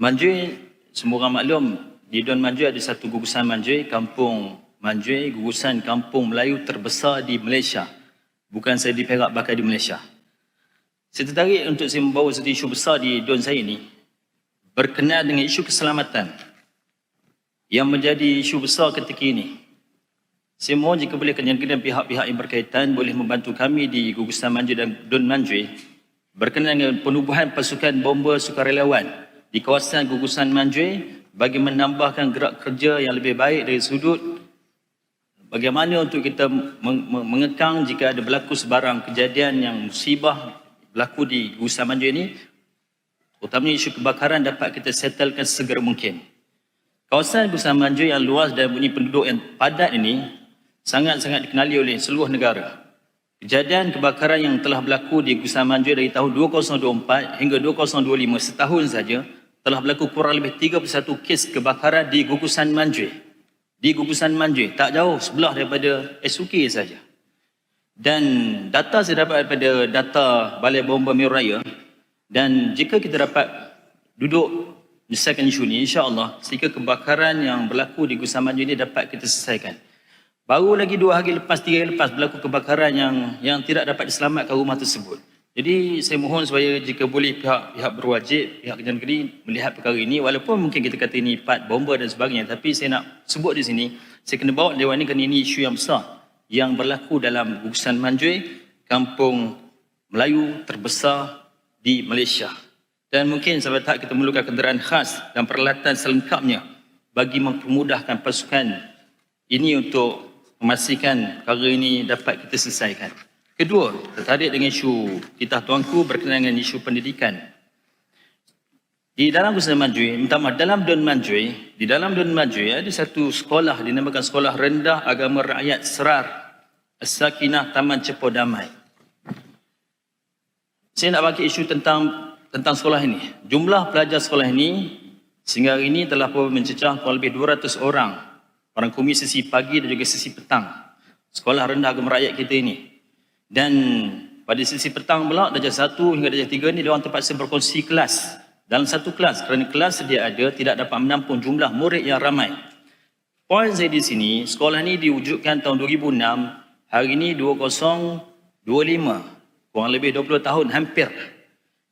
Manjui, semua orang maklum, di Don Manjui ada satu gugusan Manjui, kampung Manjui, gugusan kampung Melayu terbesar di Malaysia. Bukan saya di Perak, bahkan di Malaysia. Saya tertarik untuk saya membawa satu isu besar di Don saya ini, berkenaan dengan isu keselamatan yang menjadi isu besar ketika ini. Saya mohon jika boleh dan pihak-pihak yang berkaitan boleh membantu kami di gugusan Manjui dan Don Manjui berkenaan dengan penubuhan pasukan bomba sukarelawan di kawasan gugusan Manjui bagi menambahkan gerak kerja yang lebih baik dari sudut bagaimana untuk kita meng- meng- mengekang jika ada berlaku sebarang kejadian yang musibah berlaku di gugusan Manjui ini utamanya isu kebakaran dapat kita settlekan segera mungkin. Kawasan gugusan Manjui yang luas dan bunyi penduduk yang padat ini sangat-sangat dikenali oleh seluruh negara. Kejadian kebakaran yang telah berlaku di Gugusan Manjui dari tahun 2024 hingga 2025 setahun saja telah berlaku kurang lebih 31 kes kebakaran di Gugusan Manjui. Di Gugusan Manjui, tak jauh sebelah daripada SUK saja. Dan data saya dapat daripada data Balai Bomba Mero Raya dan jika kita dapat duduk menyelesaikan isu ini, insya-Allah sehingga kebakaran yang berlaku di Gugusan Manjui ini dapat kita selesaikan. Baru lagi dua hari lepas, tiga hari lepas berlaku kebakaran yang yang tidak dapat diselamatkan rumah tersebut. Jadi saya mohon supaya jika boleh pihak-pihak berwajib, pihak kerajaan negeri melihat perkara ini walaupun mungkin kita kata ini part bomba dan sebagainya tapi saya nak sebut di sini saya kena bawa dewan ini kerana ini isu yang besar yang berlaku dalam gugusan Manjui, kampung Melayu terbesar di Malaysia. Dan mungkin sahabat tak kita memerlukan kenderaan khas dan peralatan selengkapnya bagi mempermudahkan pasukan ini untuk memastikan perkara ini dapat kita selesaikan. Kedua, tertarik dengan isu kita tuanku berkenaan dengan isu pendidikan. Di dalam Gugusan Manjui, minta maaf, dalam Don Manjui, di dalam Don Manjui ada satu sekolah dinamakan Sekolah Rendah Agama Rakyat Serar As-Sakinah Taman Cepo Damai. Saya nak bagi isu tentang tentang sekolah ini. Jumlah pelajar sekolah ini sehingga hari ini telah pun mencecah kurang lebih 200 orang. Orang kumi sesi pagi dan juga sesi petang. Sekolah rendah agama rakyat kita ini. Dan pada sesi petang pula, darjah 1 hingga darjah 3 ni, diorang terpaksa berkongsi kelas. Dalam satu kelas, kerana kelas sedia ada, tidak dapat menampung jumlah murid yang ramai. Poin saya di sini, sekolah ini diwujudkan tahun 2006, hari ini 2025, kurang lebih 20 tahun hampir.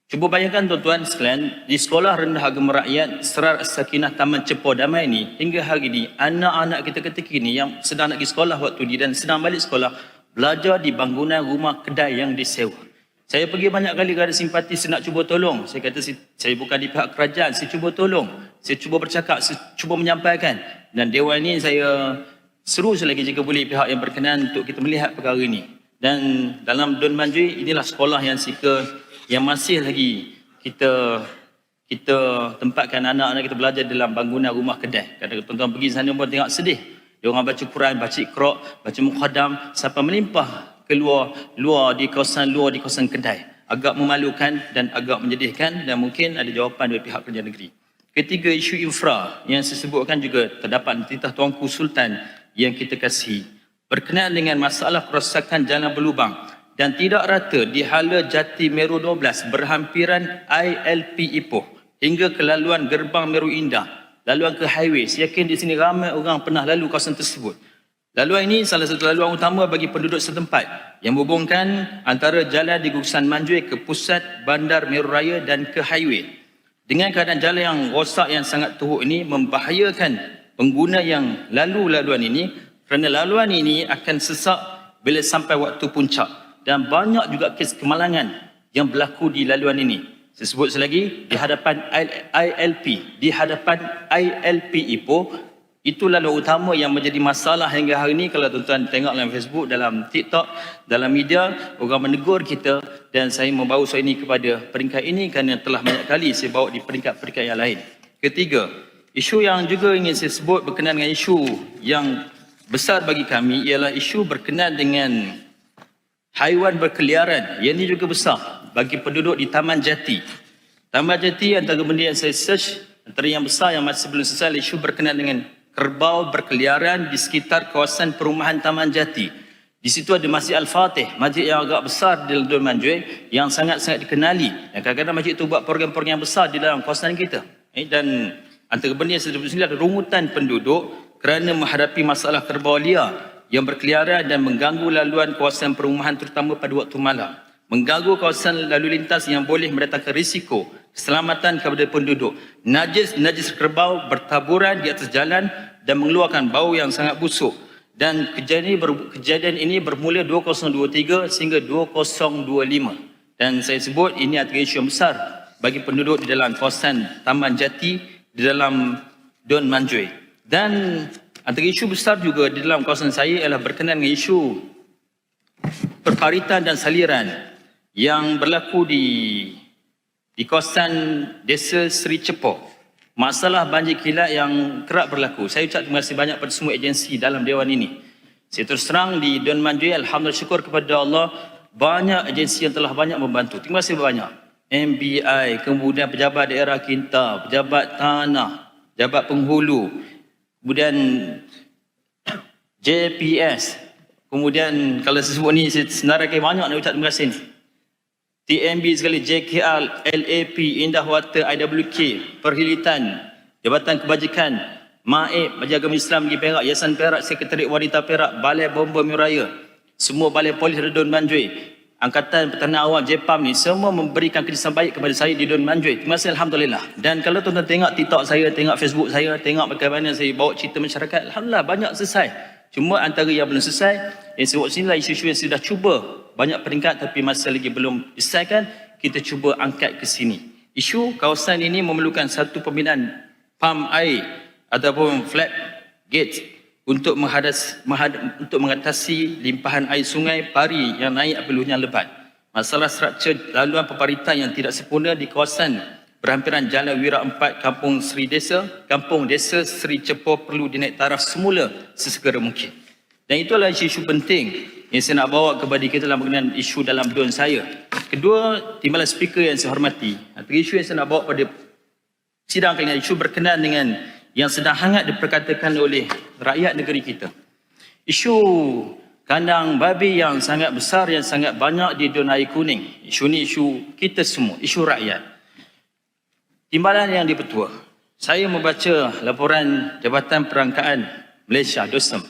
Cuba bayangkan tuan-tuan sekalian, di sekolah rendah agama rakyat Serar Sakinah Taman Cepo Damai ini, hingga hari ini, anak-anak kita ketika ini yang sedang nak pergi sekolah waktu ini dan sedang balik sekolah, belajar di bangunan rumah kedai yang disewa. Saya pergi banyak kali kerana simpati saya nak cuba tolong. Saya kata saya bukan di pihak kerajaan, saya cuba tolong. Saya cuba bercakap, saya cuba menyampaikan. Dan dewan ini saya seru selagi jika boleh pihak yang berkenan untuk kita melihat perkara ini. Dan dalam Don Manjui, inilah sekolah yang sika yang masih lagi kita kita tempatkan anak-anak kita belajar dalam bangunan rumah kedai. Kadang tuan-tuan pergi sana pun tengok sedih. Dia orang baca Quran, baca Iqra, baca Muqaddam sampai melimpah keluar luar di kawasan luar di kawasan kedai. Agak memalukan dan agak menyedihkan dan mungkin ada jawapan dari pihak kerajaan negeri. Ketiga isu infra yang saya sebutkan juga terdapat titah Tuanku Sultan yang kita kasih berkenaan dengan masalah kerosakan jalan berlubang dan tidak rata di hala Jati Meru 12 berhampiran ILP Ipoh hingga ke laluan Gerbang Meru Indah, laluan ke highway. Saya yakin di sini ramai orang pernah lalu kawasan tersebut. Laluan ini salah satu laluan utama bagi penduduk setempat yang menghubungkan antara jalan di Gugusan Manjui ke pusat Bandar Meru Raya dan ke highway. Dengan keadaan jalan yang rosak yang sangat teruk ini membahayakan pengguna yang lalu laluan ini kerana laluan ini akan sesak bila sampai waktu puncak dan banyak juga kes kemalangan yang berlaku di laluan ini. Saya sebut selagi di hadapan ILP, di hadapan ILP Ipoh itu lalu utama yang menjadi masalah hingga hari ini kalau tuan-tuan tengok dalam Facebook, dalam TikTok, dalam media, orang menegur kita dan saya membawa soal ini kepada peringkat ini kerana telah banyak kali saya bawa di peringkat-peringkat yang lain. Ketiga, isu yang juga ingin saya sebut berkenaan dengan isu yang besar bagi kami ialah isu berkenaan dengan haiwan berkeliaran. Yang ini juga besar bagi penduduk di Taman Jati. Taman Jati antara benda yang saya search, antara yang besar yang masih belum selesai isu berkenaan dengan kerbau berkeliaran di sekitar kawasan perumahan Taman Jati. Di situ ada Masjid Al-Fatih, masjid yang agak besar di Ledul Manjui yang sangat-sangat dikenali. Dan kadang-kadang masjid itu buat program-program besar di dalam kawasan kita. Eh, dan antara benda yang saya sebut adalah rungutan penduduk kerana menghadapi masalah kerbau liar yang berkeliaran dan mengganggu laluan kawasan perumahan terutama pada waktu malam. Mengganggu kawasan lalu lintas yang boleh mendatangkan risiko keselamatan kepada penduduk. Najis-najis kerbau bertaburan di atas jalan dan mengeluarkan bau yang sangat busuk. Dan kejadian ini, ber, kejadian ini bermula 2023 sehingga 2025. Dan saya sebut ini adalah isu yang besar bagi penduduk di dalam kawasan Taman Jati di dalam Don Manjui. Dan antara isu besar juga di dalam kawasan saya ialah berkenaan dengan isu perparitan dan saliran yang berlaku di di kawasan Desa Seri Cepo. Masalah banjir kilat yang kerap berlaku. Saya ucap terima kasih banyak pada semua agensi dalam dewan ini. Saya terus terang di Don Manjui, Alhamdulillah syukur kepada Allah banyak agensi yang telah banyak membantu. Terima kasih banyak. MBI, kemudian pejabat daerah Kinta, pejabat tanah, pejabat penghulu, kemudian JPS, kemudian kalau saya sebut ni, senarai banyak nak ucap terima kasih. TMB sekali, JKL, LAP, Indah Water, IWK, Perhilitan, Jabatan Kebajikan, MAIB, Majlis Agama Islam di Perak, Yayasan Perak, Sekretariat Wanita Perak, Balai Bomba Miraya, semua balai polis di Don Manjui, Angkatan Pertahanan Awam JPAM ni semua memberikan kerjasama baik kepada saya di Don Manjui. Terima kasih Alhamdulillah. Dan kalau tuan-tuan tengok TikTok saya, tengok Facebook saya, tengok bagaimana saya bawa cerita masyarakat, Alhamdulillah banyak selesai. Cuma antara yang belum selesai, yang saya buat sini lah isu-isu yang sudah cuba banyak peringkat tapi masih lagi belum selesaikan, kita cuba angkat ke sini. Isu kawasan ini memerlukan satu pembinaan pam air ataupun flat gate untuk menghadas, menghad, untuk mengatasi limpahan air sungai pari yang naik apabila lebat. Masalah struktur laluan peparitan yang tidak sempurna di kawasan berhampiran Jalan Wira 4 Kampung Seri Desa, Kampung Desa Seri Cepo perlu dinaik taraf semula sesegera mungkin. Dan itulah isu-isu penting yang saya nak bawa kepada kita dalam mengenai isu dalam don saya. Kedua, timbalan speaker yang saya hormati. Isu yang saya nak bawa pada sidang kali ini, isu berkenaan dengan yang sedang hangat diperkatakan oleh rakyat negeri kita. Isu kandang babi yang sangat besar, yang sangat banyak di Donai Kuning. Isu ini isu kita semua, isu rakyat. Timbalan yang dipetua. Saya membaca laporan Jabatan Perangkaan Malaysia, DOSEM.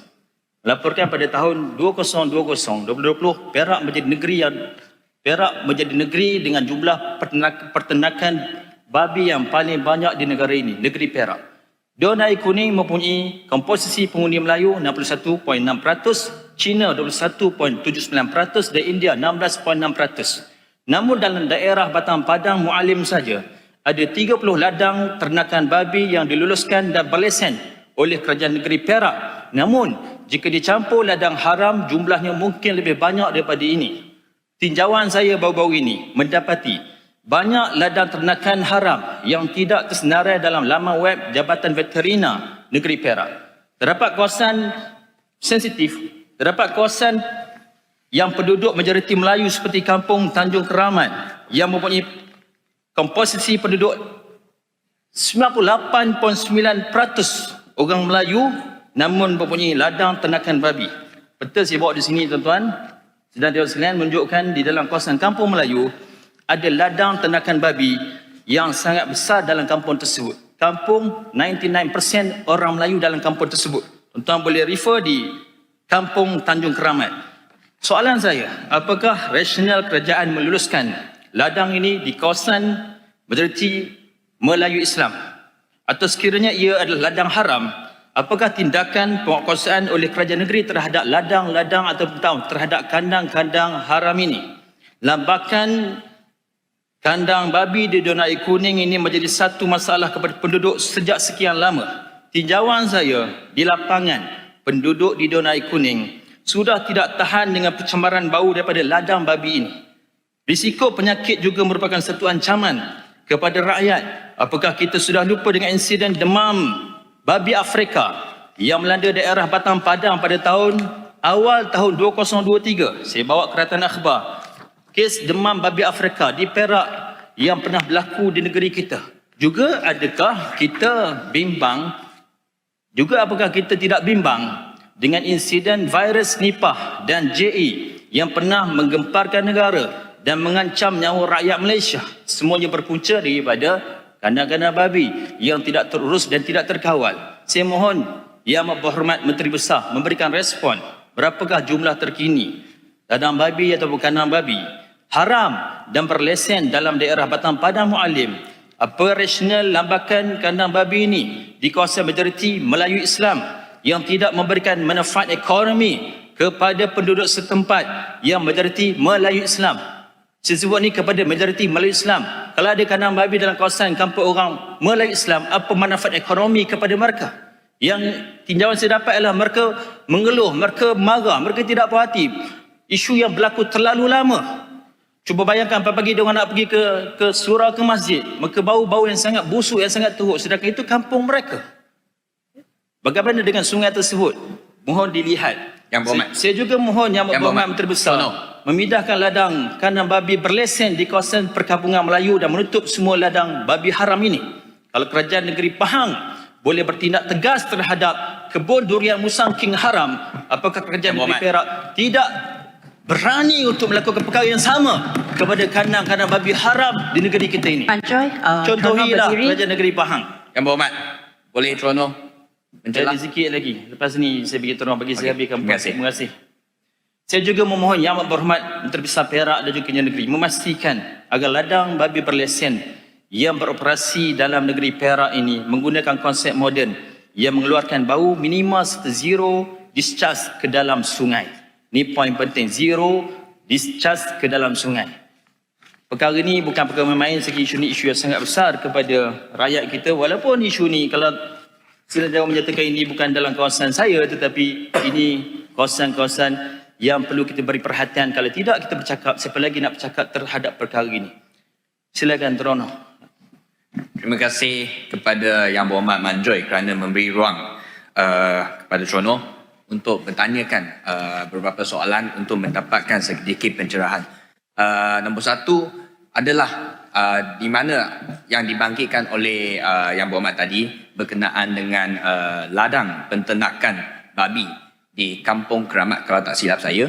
Laporkan pada tahun 2020, 2020, Perak menjadi negeri yang Perak menjadi negeri dengan jumlah pertenakan babi yang paling banyak di negara ini, negeri Perak. Donai kuning mempunyai komposisi pengundi Melayu 61.6%, China 21.79% dan India 16.6%. Namun dalam daerah Batang Padang Mualim saja ada 30 ladang ternakan babi yang diluluskan dan berlesen oleh kerajaan negeri Perak. Namun jika dicampur ladang haram jumlahnya mungkin lebih banyak daripada ini. Tinjauan saya baru-baru ini mendapati banyak ladang ternakan haram yang tidak tersenarai dalam laman web Jabatan Veterina Negeri Perak. Terdapat kawasan sensitif, terdapat kawasan yang penduduk majoriti Melayu seperti kampung Tanjung Keramat yang mempunyai komposisi penduduk 98.9% orang Melayu namun mempunyai ladang ternakan babi. Betul saya bawa di sini tuan-tuan. Sedang dia sekalian menunjukkan di dalam kawasan kampung Melayu ada ladang ternakan babi yang sangat besar dalam kampung tersebut. Kampung 99% orang Melayu dalam kampung tersebut. Tuan-tuan boleh refer di kampung Tanjung Keramat. Soalan saya, apakah rasional kerajaan meluluskan ladang ini di kawasan majoriti Melayu Islam? Atau sekiranya ia adalah ladang haram, apakah tindakan penguasaan oleh kerajaan negeri terhadap ladang-ladang atau terhadap kandang-kandang haram ini? Lambakan Kandang babi di Donai Kuning ini menjadi satu masalah kepada penduduk sejak sekian lama. Tinjauan saya di lapangan penduduk di Donai Kuning sudah tidak tahan dengan pencemaran bau daripada ladang babi ini. Risiko penyakit juga merupakan satu ancaman kepada rakyat. Apakah kita sudah lupa dengan insiden demam babi Afrika yang melanda daerah Batang Padang pada tahun awal tahun 2023. Saya bawa keratan akhbar kes demam babi Afrika di Perak yang pernah berlaku di negeri kita. Juga adakah kita bimbang, juga apakah kita tidak bimbang dengan insiden virus Nipah dan JE yang pernah menggemparkan negara dan mengancam nyawa rakyat Malaysia. Semuanya berpunca daripada kandang-kandang babi. yang tidak terurus dan tidak terkawal. Saya mohon Yang Berhormat Menteri Besar memberikan respon berapakah jumlah terkini ladang babi atau kandang babi haram dan berlesen dalam daerah Batang Padang Mualim operasional lambakan kandang babi ini di kawasan majoriti Melayu Islam yang tidak memberikan manfaat ekonomi kepada penduduk setempat yang majoriti Melayu Islam. Saya sebut ni kepada majoriti Melayu Islam. Kalau ada kandang babi dalam kawasan kampung orang Melayu Islam, apa manfaat ekonomi kepada mereka? Yang tinjauan saya dapat adalah mereka mengeluh, mereka marah, mereka tidak puas hati. Isu yang berlaku terlalu lama. Cuba bayangkan pagi-pagi dia orang nak pergi ke ke surau ke masjid, mereka bau-bau yang sangat busuk yang sangat teruk sedangkan itu kampung mereka. Bagaimana dengan sungai tersebut? Mohon dilihat. Yang berhormat. Saya, saya juga mohon yang, Yang berhormat berhormat. Menteri Besar Sono. memindahkan ladang kandang babi berlesen di kawasan perkampungan Melayu dan menutup semua ladang babi haram ini. Kalau kerajaan negeri Pahang boleh bertindak tegas terhadap kebun durian musang king haram, apakah kerajaan Yang negeri. Perak tidak berani untuk melakukan perkara yang sama kepada kandang-kandang babi haram di negeri kita ini? Pancoy, uh, Contohilah kerajaan negeri Pahang. Yang berhormat, boleh Trono mencelah? Jadi sikit lagi. Lepas ni saya bagi tolong bagi saya Okey, habiskan terima kasih. Terima kasih. Saya juga memohon Yang Amat Berhormat Menteri Besar Perak dan juga Negeri memastikan agar ladang babi berlesen yang beroperasi dalam negeri Perak ini menggunakan konsep moden yang mengeluarkan bau minimal serta zero discharge ke dalam sungai. Ini poin penting. Zero discharge ke dalam sungai. Perkara ini bukan perkara main-main segi isu ni isu yang sangat besar kepada rakyat kita. Walaupun isu ni kalau sila jawab menyatakan ini bukan dalam kawasan saya tetapi ini kawasan-kawasan yang perlu kita beri perhatian. Kalau tidak kita bercakap siapa lagi nak bercakap terhadap perkara ini? Silakan Terono Terima kasih kepada Yang Berhormat Manjoy kerana memberi ruang uh, kepada Trono untuk bertanyakan uh, beberapa soalan untuk mendapatkan sedikit pencerahan. Uh, nombor satu adalah uh, di mana yang dibangkitkan oleh uh, Yang Berhormat tadi berkenaan dengan uh, ladang penternakan babi di Kampung Keramat kalau tak silap saya.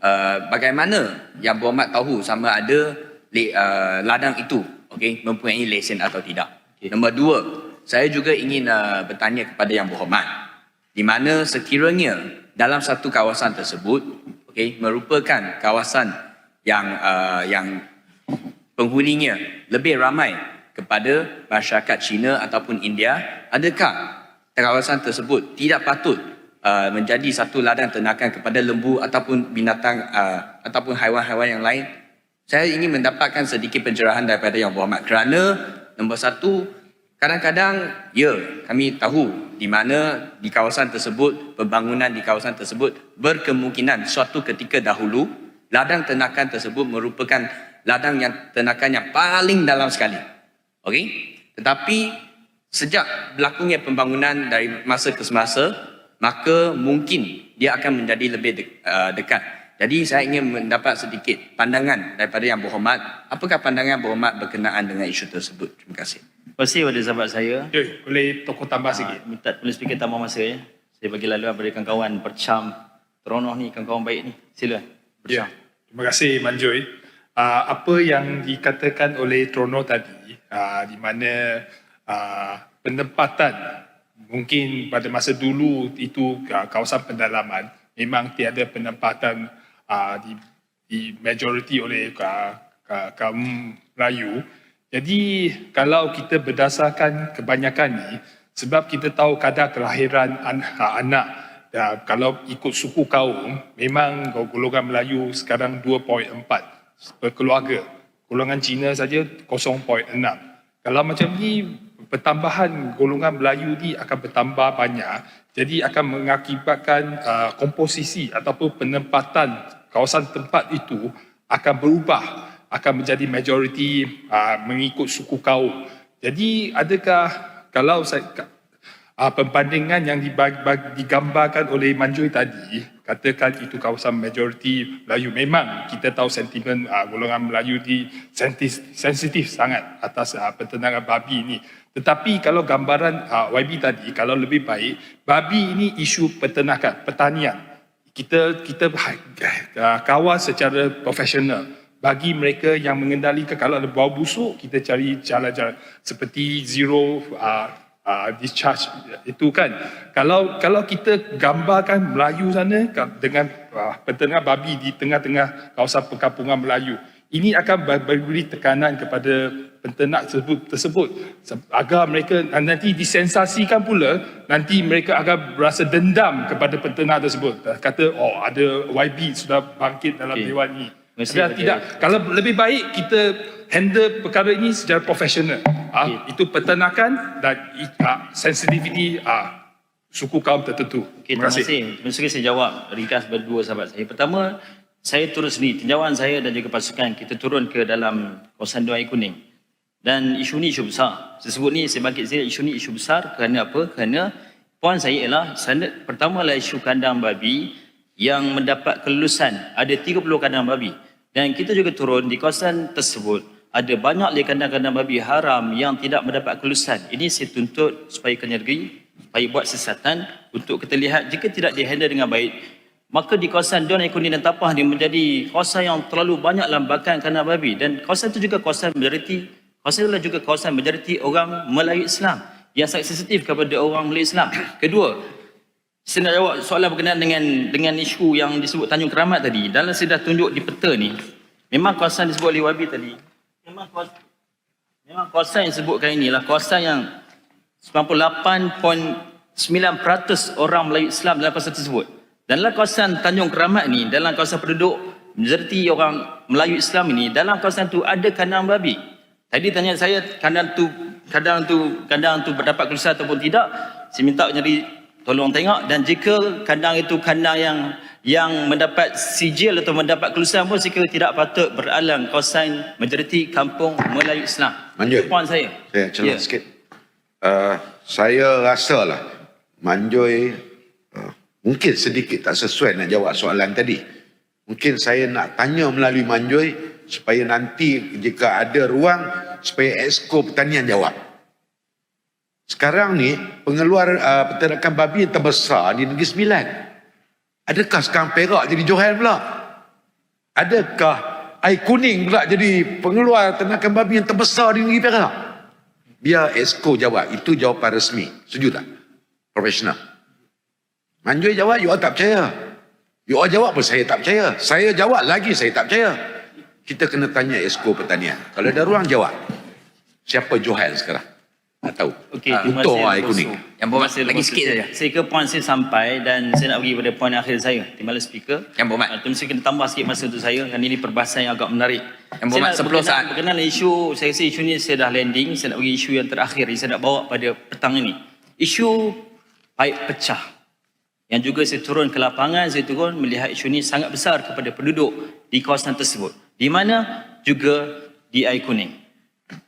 Uh, bagaimana Yang Berhormat tahu sama ada uh, ladang itu okay, mempunyai lesen atau tidak. Okay. Nombor dua, saya juga ingin uh, bertanya kepada Yang Berhormat di mana sekiranya dalam satu kawasan tersebut okay, merupakan kawasan yang uh, yang penghuninya lebih ramai kepada masyarakat Cina ataupun India, adakah kawasan tersebut tidak patut uh, menjadi satu ladang ternakan kepada lembu ataupun binatang uh, ataupun haiwan-haiwan yang lain? Saya ingin mendapatkan sedikit pencerahan daripada Yang Berhormat kerana nombor satu, kadang-kadang ya kami tahu di mana di kawasan tersebut, pembangunan di kawasan tersebut berkemungkinan suatu ketika dahulu ladang ternakan tersebut merupakan ladang yang ternakan yang paling dalam sekali. Okey? Tetapi sejak berlakunya pembangunan dari masa ke semasa, maka mungkin dia akan menjadi lebih uh, dekat. Jadi saya ingin mendapat sedikit pandangan daripada Yang Berhormat. Apakah pandangan Berhormat berkenaan dengan isu tersebut? Terima kasih. Kasih kepada sahabat saya Joy, boleh tokoh tambah sikit? Ah, minta boleh speaker tambah masa ya saya bagi laluan pada kawan-kawan percam Terono ni kawan-kawan baik ni silakan Ya, terima kasih Manjoy. Uh, apa yang dikatakan oleh Trono tadi, uh, di mana uh, penempatan mungkin pada masa dulu itu uh, kawasan pendalaman memang tiada penempatan uh, di, di majoriti oleh uh, kaum Melayu. Jadi kalau kita berdasarkan kebanyakan ni, sebab kita tahu kadar kelahiran an- uh, anak Ya, kalau ikut suku kaum, memang golongan Melayu sekarang 2.4 per keluarga. Golongan Cina saja 0.6. Kalau macam ni, pertambahan golongan Melayu ni akan bertambah banyak. Jadi akan mengakibatkan uh, komposisi ataupun penempatan kawasan tempat itu akan berubah. Akan menjadi majoriti uh, mengikut suku kaum. Jadi adakah kalau saya, uh, perbandingan yang dibag, bag, digambarkan oleh Manjoy tadi, katakan itu kawasan majoriti Melayu. Memang kita tahu sentimen uh, golongan Melayu di sensitif sangat atas uh, penternakan babi ini. Tetapi kalau gambaran uh, YB tadi, kalau lebih baik, babi ini isu peternakan, pertanian. Kita kita uh, kawal secara profesional. Bagi mereka yang mengendalikan kalau ada bau busuk kita cari jalan-jalan seperti zero uh, uh, discharge itu kan. Kalau kalau kita gambarkan Melayu sana ka- dengan uh, peternak babi di tengah-tengah kawasan perkampungan Melayu ini akan ber- memberi tekanan kepada peternak tersebut, tersebut. Se- agar mereka nanti disensasikan pula nanti mereka akan berasa dendam kepada peternak tersebut. Kata oh ada YB sudah bangkit dalam Okey. dewan ini Terima kasih Tidak. Kalau lebih baik kita handle perkara ini secara profesional. Ah, itu peternakan dan ah, sensitivity ah, suku kaum tertentu. Okay, terima kasih. Terima kasih saya jawab ringkas berdua sahabat saya. Pertama, saya turun sendiri. Tinjauan saya dan juga pasukan kita turun ke dalam kawasan Dua Air Kuning. Dan isu ni isu besar. Saya sebut ni, saya bangkit sini, isu ni isu besar kerana apa? Kerana poin saya ialah, sana, pertama adalah isu kandang babi yang mendapat kelulusan. Ada 30 kandang babi. Dan kita juga turun di kawasan tersebut. Ada banyak lagi kandang-kandang babi haram yang tidak mendapat kelulusan. Ini saya tuntut supaya kerja negeri, supaya buat siasatan untuk kita lihat jika tidak dihandle dengan baik, maka di kawasan Don Ekonomi dan Tapah ni menjadi kawasan yang terlalu banyak lambakan kandang babi dan kawasan itu juga kawasan majoriti kawasan itulah juga kawasan majoriti orang Melayu Islam yang sensitif kepada orang Melayu Islam. Kedua, saya nak jawab soalan berkenaan dengan dengan isu yang disebut Tanjung Keramat tadi. Dalam saya dah tunjuk di peta ni, memang kawasan disebut oleh Wabi tadi. Memang kawasan, memang kawasan yang disebutkan ini lah kawasan yang 98.9% orang Melayu Islam dalam kawasan tersebut. Dan dalam kawasan Tanjung Keramat ni, dalam kawasan penduduk majoriti orang Melayu Islam ini, dalam kawasan tu ada kandang babi. Tadi tanya saya kandang tu kandang tu kandang tu berdapat kelulusan ataupun tidak, saya minta nyari tolong tengok dan jika kandang itu kandang yang yang mendapat sijil atau mendapat kelulusan pun kira tidak patut beralang kawasan majoriti kampung Melayu Islam. Manjur. Itu poin saya. Saya celah Ya. sikit. Uh, saya rasalah Manjoy uh, mungkin sedikit tak sesuai nak jawab soalan tadi. Mungkin saya nak tanya melalui Manjoy supaya nanti jika ada ruang supaya Exco Pertanian jawab. Sekarang ni pengeluar uh, peternakan babi yang terbesar di Negeri Sembilan. Adakah sekarang Perak jadi Johan pula? Adakah air kuning pula jadi pengeluar ternakan babi yang terbesar di Negeri Perak? Biar Exco jawab. Itu jawapan resmi. Setuju tak? Profesional. Manjui jawab, you all tak percaya. You all jawab pun saya tak percaya. Saya jawab lagi saya tak percaya. Kita kena tanya Exco Pertanian. Kalau ada ruang jawab. Siapa Johan sekarang? Tak tahu. Okey, Ah, terima kasih, air Bos kuning. Yang berhormat, kasih, lagi sikit saja. saya ke poin saya sampai dan saya nak pergi pada poin akhir saya. Kasih speaker. Yang berhormat. Uh, Terima kasih kena tambah sikit masa untuk saya kerana ini perbahasan yang agak menarik. Yang berhormat, Saya nak 10 berkenaan- saat. Berkenaan isu, saya rasa isu ni saya dah landing. Saya nak pergi isu yang terakhir yang saya nak bawa pada petang ini. Isu paip pecah. Yang juga saya turun ke lapangan, saya turun melihat isu ini sangat besar kepada penduduk di kawasan tersebut. Di mana juga di air kuning.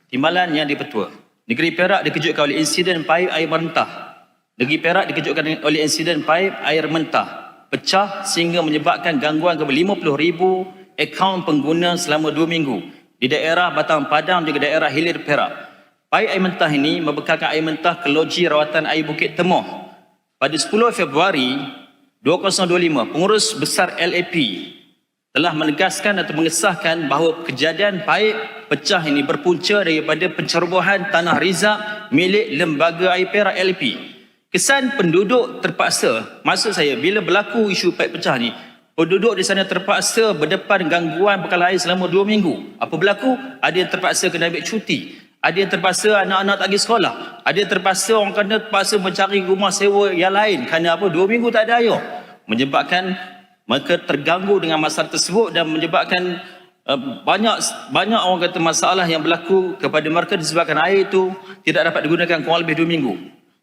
Timbalan yang dipetua. Negeri Perak dikejutkan oleh insiden paip air mentah. Negeri Perak dikejutkan oleh insiden paip air mentah. Pecah sehingga menyebabkan gangguan kepada 50 ribu akaun pengguna selama 2 minggu. Di daerah Batang Padang juga daerah Hilir Perak. Paip air mentah ini membekalkan air mentah ke loji rawatan air Bukit Temoh. Pada 10 Februari 2025, pengurus besar LAP telah menegaskan atau mengesahkan bahawa kejadian paip pecah ini berpunca daripada pencerobohan tanah rizab milik Lembaga Air Perak LP. Kesan penduduk terpaksa, maksud saya bila berlaku isu paip pecah ni, penduduk di sana terpaksa berdepan gangguan bekal air selama dua minggu. Apa berlaku? Ada yang terpaksa kena ambil cuti. Ada yang terpaksa anak-anak tak pergi sekolah. Ada yang terpaksa orang kena terpaksa mencari rumah sewa yang lain. Kerana apa? Dua minggu tak ada air. Menyebabkan mereka terganggu dengan masalah tersebut dan menyebabkan uh, banyak banyak orang kata masalah yang berlaku kepada mereka disebabkan air itu tidak dapat digunakan kurang lebih dua minggu.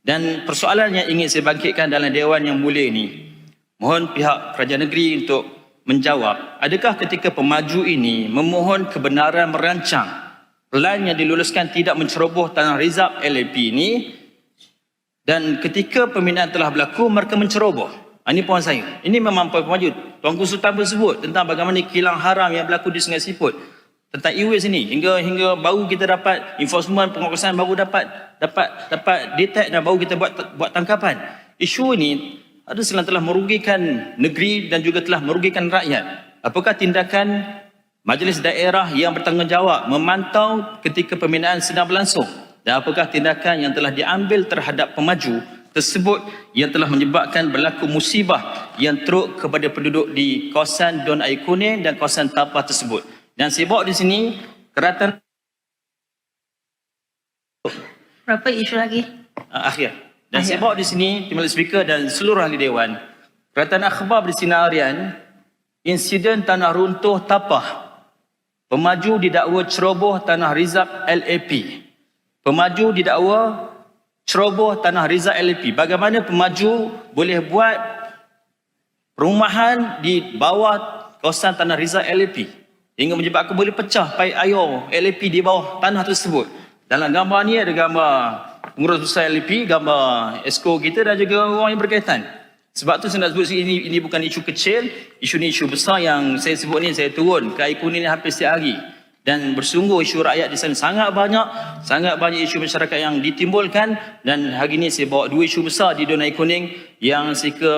Dan persoalan yang ingin saya bangkitkan dalam Dewan yang mulia ini, mohon pihak kerajaan negeri untuk menjawab, adakah ketika pemaju ini memohon kebenaran merancang plan yang diluluskan tidak menceroboh tanah rizab LAP ini dan ketika pembinaan telah berlaku mereka menceroboh. Ha, Ini poin saya. Ini memang poin pemaju. Tuanku Sultan pun sebut tentang bagaimana kilang haram yang berlaku di Sungai Siput. Tentang e-waste ini hingga hingga baru kita dapat enforcement pengawasan baru dapat dapat dapat detect dan baru kita buat buat tangkapan. Isu ini ada selang telah merugikan negeri dan juga telah merugikan rakyat. Apakah tindakan Majlis daerah yang bertanggungjawab memantau ketika pembinaan sedang berlangsung dan apakah tindakan yang telah diambil terhadap pemaju tersebut yang telah menyebabkan berlaku musibah yang teruk kepada penduduk di kawasan Don Air Kuning dan kawasan Tapah tersebut. Dan saya bawa di sini keratan Berapa isu lagi? uh, akhir. Dan Akhir. saya bawa di sini Timbalan Speaker dan seluruh ahli Dewan. Keratan akhbar di Sinar Harian, insiden tanah runtuh Tapah. Pemaju didakwa ceroboh tanah rizab LAP. Pemaju didakwa ceroboh tanah rizab LAP. Bagaimana pemaju boleh buat perumahan di bawah kawasan tanah rizal LAP hingga menyebabkan boleh pecah paip air LAP di bawah tanah tersebut. Dalam gambar ni ada gambar pengurus besar LAP, gambar esko kita dan juga orang yang berkaitan. Sebab tu saya nak sebut ini ini bukan isu kecil, isu ni isu besar yang saya sebut ni saya turun ke air kuning ni hampir setiap hari. Dan bersungguh isu rakyat di sana sangat banyak, sangat banyak isu masyarakat yang ditimbulkan. Dan hari ini saya bawa dua isu besar di Don Air Kuning yang saya ke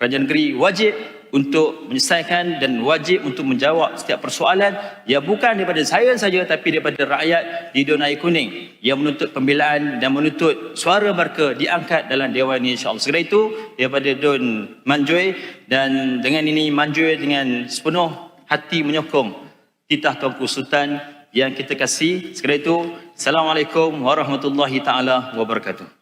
kerajaan negeri wajib untuk menyelesaikan dan wajib untuk menjawab setiap persoalan. Yang bukan daripada saya saja tapi daripada rakyat di Don Air Kuning yang menuntut pembelaan dan menuntut suara mereka diangkat dalam Dewan ini insyaAllah. Segera itu daripada Don Manjoy dan dengan ini Manjoy dengan sepenuh hati menyokong titah Sultan yang kita kasih. Segera itu, Assalamualaikum warahmatullahi taala wabarakatuh.